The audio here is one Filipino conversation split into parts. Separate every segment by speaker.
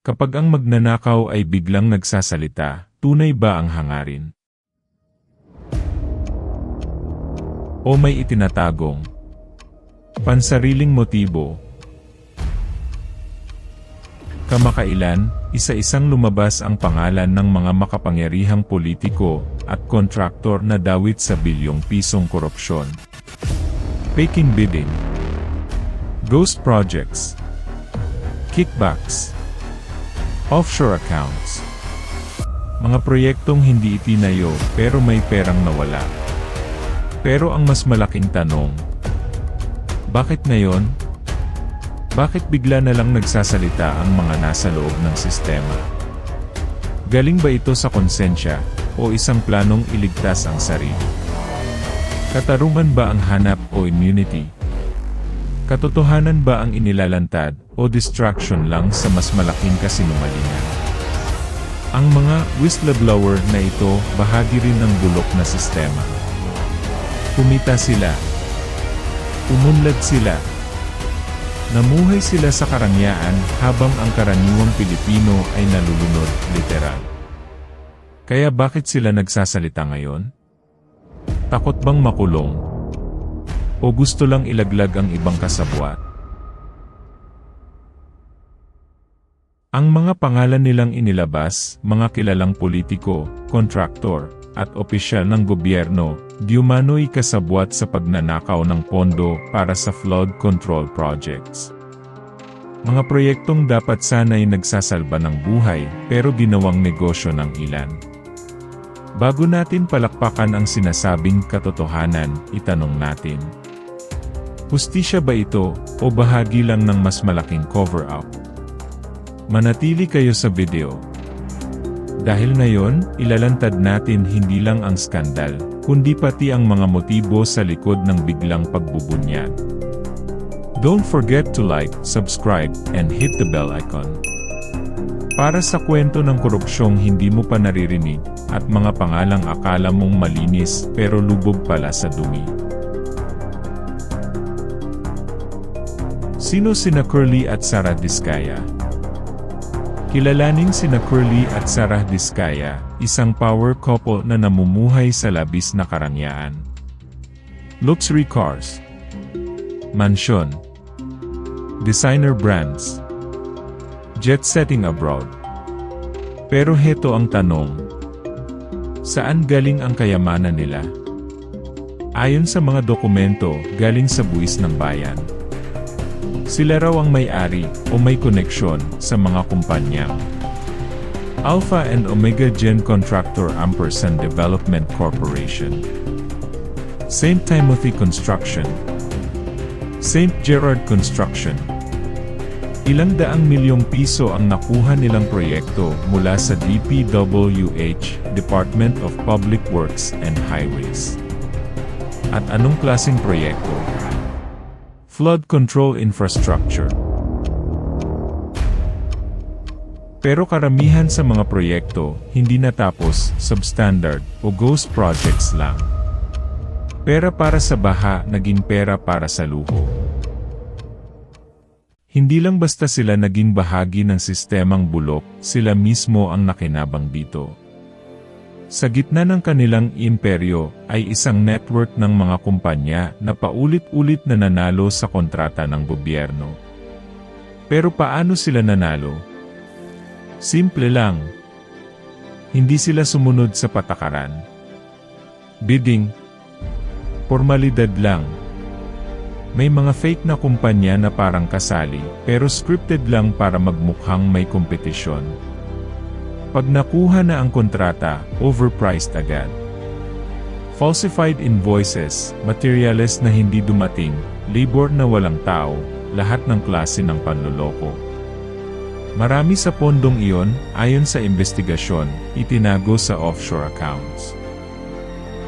Speaker 1: Kapag ang magnanakaw ay biglang nagsasalita, tunay ba ang hangarin? O may itinatagong pansariling motibo? Kamakailan, isa-isang lumabas ang pangalan ng mga makapangyarihang politiko at kontraktor na dawit sa bilyong pisong korupsyon. Faking bidding, ghost projects, kickbacks, offshore accounts, mga proyektong hindi itinayo pero may perang nawala. Pero ang mas malaking tanong, bakit ngayon? Bakit bigla na lang nagsasalita ang mga nasa loob ng sistema? Galing ba ito sa konsensya o isang planong iligtas ang sarili? Katarungan ba ang hanap o immunity? Katotohanan ba ang inilalantad o distraction lang sa mas malaking kasinungalingan? Ang mga whistleblower na ito bahagi rin ng bulok na sistema. Kumita sila. Umunlad sila. Namuhay sila sa karangyaan habang ang karaniwang Pilipino ay nalulunod, literal. Kaya bakit sila nagsasalita ngayon? Takot bang makulong? O gusto lang ilaglag ang ibang kasabwat? Ang mga pangalan nilang inilabas, mga kilalang politiko, kontraktor, at opisyal ng gobyerno, diumano'y kasabwat sa pagnanakaw ng pondo para sa flood control projects. Mga proyektong dapat sana'y nagsasalba ng buhay, pero ginawang negosyo ng ilan. Bago natin palakpakan ang sinasabing katotohanan, itanong natin. Hustisya ba ito, o bahagi lang ng mas malaking cover-up? Manatili kayo sa video. Dahil ngayon, ilalantad natin hindi lang ang skandal, kundi pati ang mga motibo sa likod ng biglang pagbubunyag. Don't forget to like, subscribe, and hit the bell icon. Para sa kwento ng korupsyong hindi mo pa naririnig, at mga pangalang akala mong malinis pero lubog pala sa dumi. Sino sina Curly at Sarah Diskaya? Kilalaning sina Curly at Sarah Diskaya, isang power couple na namumuhay sa labis na karangyaan. Luxury cars, mansyon, designer brands, jet setting abroad. Pero heto ang tanong, saan galing ang kayamanan nila? Ayon sa mga dokumento, galing sa buwis ng bayan. Sila raw ang may-ari o may koneksyon sa mga kumpanyang Alpha and Omega Gen Contractor Ampersand Development Corporation St. Timothy Construction St. Gerard Construction Ilang daang milyong piso ang nakuha nilang proyekto mula sa DPWH, Department of Public Works and Highways. At anong klaseng proyekto? Flood control infrastructure. Pero karamihan sa mga proyekto, hindi natapos, substandard, o ghost projects lang. Pera para sa baha, naging pera para sa luho. Hindi lang basta sila naging bahagi ng sistemang bulok, sila mismo ang nakinabang dito. Sa gitna ng kanilang imperyo, ay isang network ng mga kumpanya na paulit-ulit na nanalo sa kontrata ng gobyerno. Pero paano sila nanalo? Simple lang. Hindi sila sumunod sa patakaran. Bidding. Formalidad lang. May mga fake na kumpanya na parang kasali, pero scripted lang para magmukhang may kompetisyon. Pag nakuha na ang kontrata, overpriced agad. Falsified invoices, materials na hindi dumating, labor na walang tao, lahat ng klase ng panloloko. Marami sa pondong iyon, ayon sa investigasyon, itinago sa offshore accounts.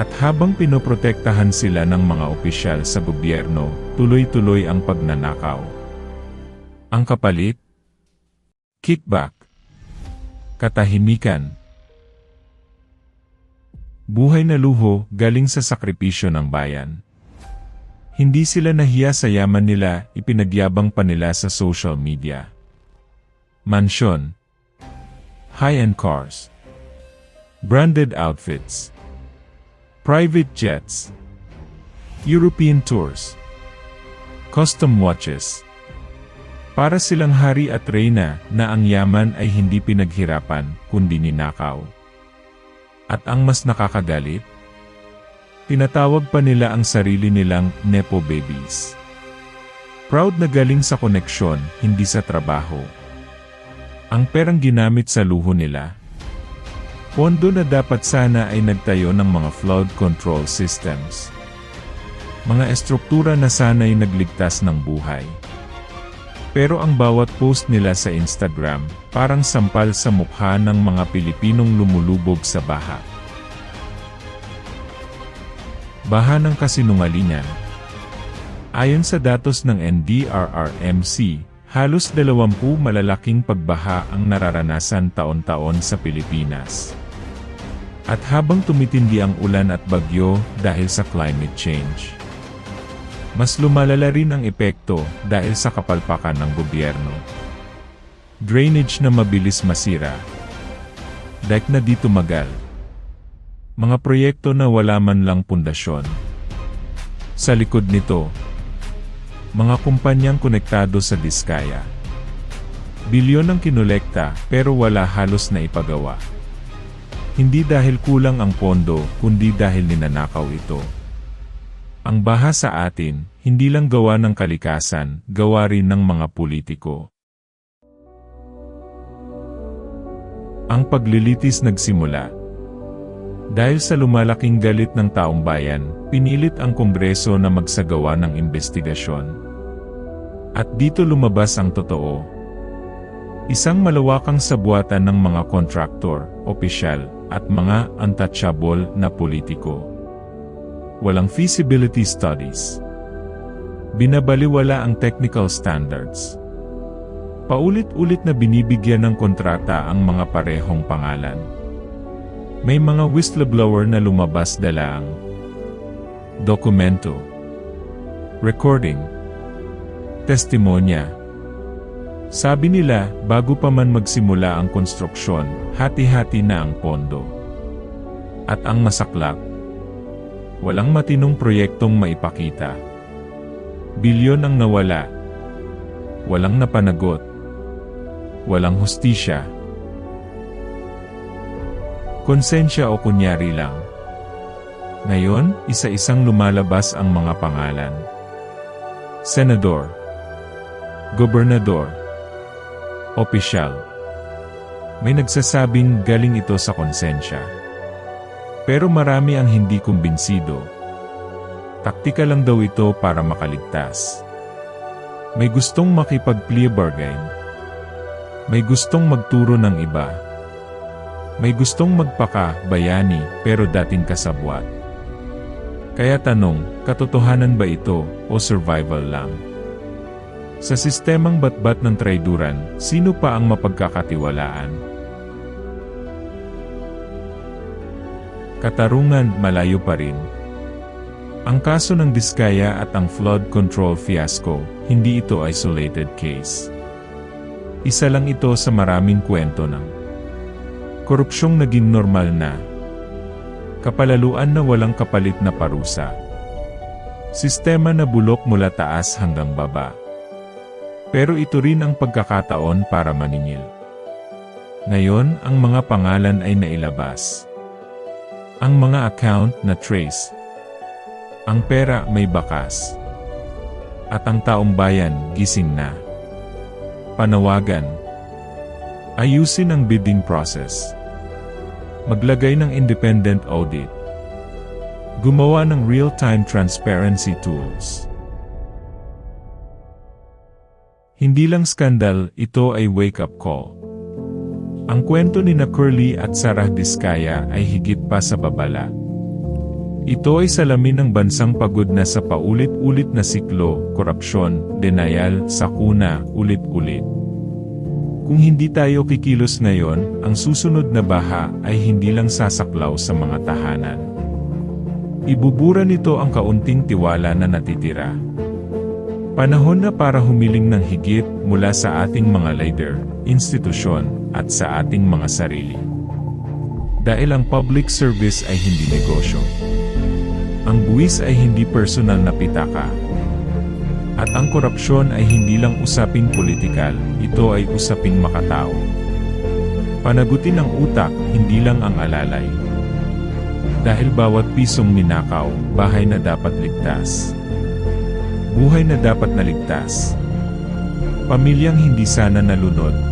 Speaker 1: At habang pinoprotektahan sila ng mga opisyal sa gobyerno, tuloy-tuloy ang pagnanakaw. Ang kapalit? Kickback. Katahimikan. Buhay na luho galing sa sakripisyo ng bayan. Hindi sila nahiya sa yaman nila, ipinagyabang pa nila sa social media. mansyon, high-end cars, branded outfits, private jets, European tours, custom watches. Para silang hari at reyna na ang yaman ay hindi pinaghirapan kundi ninakaw. At ang mas nakakagalit, tinatawag pa nila ang sarili nilang Nepo Babies. Proud na galing sa koneksyon, hindi sa trabaho. Ang perang ginamit sa luho nila. Pondo na dapat sana ay nagtayo ng mga flood control systems. Mga estruktura na sana'y nagligtas ng buhay. Pero ang bawat post nila sa Instagram, parang sampal sa mukha ng mga Pilipinong lumulubog sa baha. Baha ng kasinungalingan. Ayon sa datos ng NDRRMC, halos 20 malalaking pagbaha ang nararanasan taon-taon sa Pilipinas. At habang tumitindi ang ulan at bagyo dahil sa climate change, mas lumalala rin ang epekto dahil sa kapalpakan ng gobyerno. Drainage na mabilis masira. Dike na di tumagal. Mga proyekto na wala man lang pundasyon. Sa likod nito, mga kumpanyang konektado sa Diskaya. Bilyon ang kinolekta pero wala halos na ipagawa. Hindi dahil kulang ang pondo, kundi dahil ninanakaw ito. Ang baha sa atin, hindi lang gawa ng kalikasan, gawa rin ng mga politiko. Ang paglilitis nagsimula. Dahil sa lumalaking galit ng taong bayan, pinilit ang Kongreso na magsagawa ng investigasyon. At dito lumabas ang totoo. Isang malawakang sabuatan ng mga kontraktor, opisyal, at mga untouchable na politiko. Walang feasibility studies. Binabaliwala ang technical standards. Paulit-ulit na binibigyan ng kontrata ang mga parehong pangalan. May mga whistleblower na lumabas dala ang dokumento, recording, testimonya. Sabi nila, bago pa man magsimula ang konstruksyon, hati-hati na ang pondo. At ang masaklap, walang matinong proyektong maipakita. Bilyon ang nawala. Walang napanagot. Walang hustisya. Konsensya o kunyari lang. Ngayon, isa-isang lumalabas ang mga pangalan. Senador. Gobernador. Opisyal. May nagsasabing galing ito sa konsensya. Pero marami ang hindi kumbinsido. Taktika lang daw ito para makaligtas. May gustong makipag-plea bargain. May gustong magturo ng iba. May gustong magpaka, bayani, pero dating kasabwat. Kaya tanong, katotohanan ba ito o survival lang? Sa sistemang batbat ng traiduran, sino pa ang mapagkakatiwalaan? Katarungan, malayo pa rin. Ang kaso ng Diskaya at ang flood control fiasco, hindi ito isolated case. Isa lang ito sa maraming kwento ng korupsyong naging normal na. Kapalaluan na walang kapalit na parusa. Sistema na bulok mula taas hanggang baba. Pero ito rin ang pagkakataon para maningil. Ngayon, ang mga pangalan ay nailabas. Ang mga account na trace. Ang pera may bakas. At ang taong bayan gising na. Panawagan. Ayusin ang bidding process. Maglagay ng independent audit. Gumawa ng real-time transparency tools. Hindi lang skandal, ito ay wake-up call. Ang kwento ni na Curly at Sarah Diskaya ay higit pa sa babala. Ito ay salamin ng bansang pagod na sa paulit-ulit na siklo, korupsyon, denial, sakuna, ulit-ulit. Kung hindi tayo kikilos ngayon, ang susunod na baha ay hindi lang sasaklaw sa mga tahanan. Ibubura nito ang kaunting tiwala na natitira. Panahon na para humiling ng higit mula sa ating mga leader, institusyon, at sa ating mga sarili. Dahil ang public service ay hindi negosyo. Ang buwis ay hindi personal na pitaka. At ang korupsyon ay hindi lang usaping politikal, ito ay usaping makatao. Panagutin ang utak, hindi lang ang alalay. Dahil bawat pisong ninakaw, bahay na dapat ligtas. Buhay na dapat naligtas. Pamilyang hindi sana nalunod,